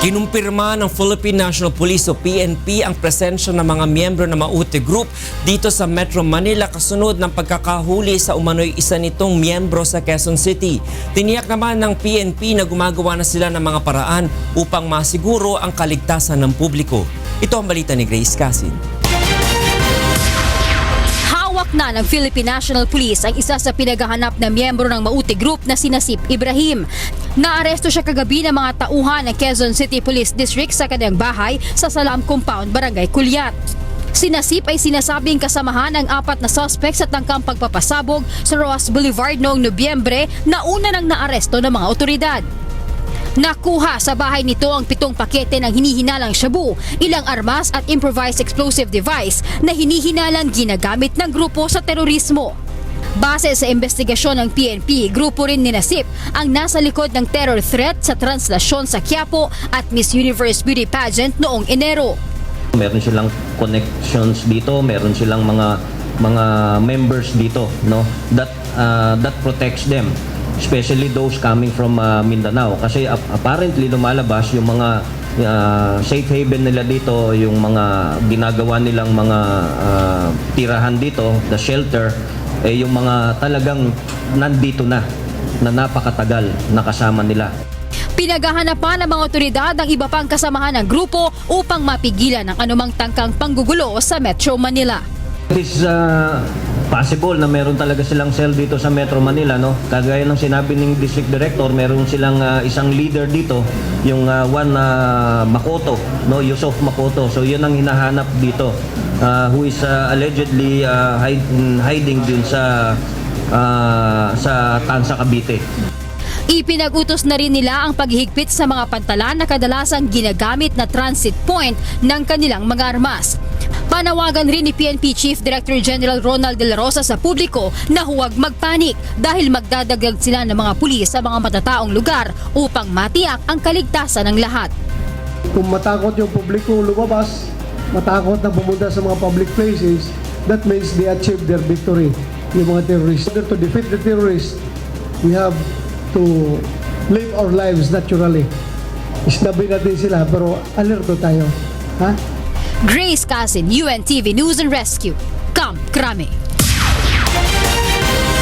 Kinumpirma ng Philippine National Police o PNP ang presensya ng mga miyembro ng Maute Group dito sa Metro Manila kasunod ng pagkakahuli sa umano'y isa nitong miyembro sa Quezon City. Tiniyak naman ng PNP na gumagawa na sila ng mga paraan upang masiguro ang kaligtasan ng publiko. Ito ang balita ni Grace Casin. Hawak na ng Philippine National Police ang isa sa pinaghahanap na miyembro ng Mauti Group na si Nasip Ibrahim. Naaresto siya kagabi ng mga tauhan ng Quezon City Police District sa kanyang bahay sa Salam Compound, Barangay Kulyat. Si Nasip ay sinasabing kasamahan ng apat na suspect sa tangkang pagpapasabog sa Roas Boulevard noong Nobyembre na una nang naaresto ng mga otoridad. Nakuha sa bahay nito ang pitong pakete ng hinihinalang shabu, ilang armas at improvised explosive device na hinihinalang ginagamit ng grupo sa terorismo. Base sa investigasyon ng PNP, grupo rin ni Nasip ang nasa likod ng terror threat sa translasyon sa Quiapo at Miss Universe Beauty Pageant noong Enero. Meron silang connections dito, meron silang mga mga members dito, no? That uh, that protects them, especially those coming from uh, Mindanao kasi ap- apparently lumalabas yung mga uh, safe haven nila dito, yung mga ginagawa nilang mga uh, tirahan dito, the shelter, eh yung mga talagang nandito na na napakatagal na kasama nila. Pinaghahanapan ng mga otoridad ang iba pang kasamahan ng grupo upang mapigilan ang anumang tangkang panggugulo sa Metro Manila. It is uh, possible na meron talaga silang cell dito sa Metro Manila, no? Kagaya ng sinabi ng district director, meron silang uh, isang leader dito, yung uh, one uh, Makoto, no? Yusuf Makoto. So 'yun ang hinahanap dito. Uh, who is uh, allegedly uh, hide- hiding din sa uh, sa Tansa Cavite. Ipinag-utos na rin nila ang paghihigpit sa mga pantalan na kadalasang ginagamit na transit point ng kanilang mga armas. Panawagan rin ni PNP Chief Director General Ronald De La Rosa sa publiko na huwag magpanik dahil magdadagdag sila ng mga pulis sa mga matataong lugar upang matiyak ang kaligtasan ng lahat. Kung matakot yung publiko lumabas, matakot na pumunta sa mga public places, that means they achieved their victory, yung mga terrorists. In order to defeat the terrorists, we have to live our lives naturally. Isnabi natin sila, pero alerto tayo. Ha? Grace Casin, UNTV News and Rescue, Camp Crame.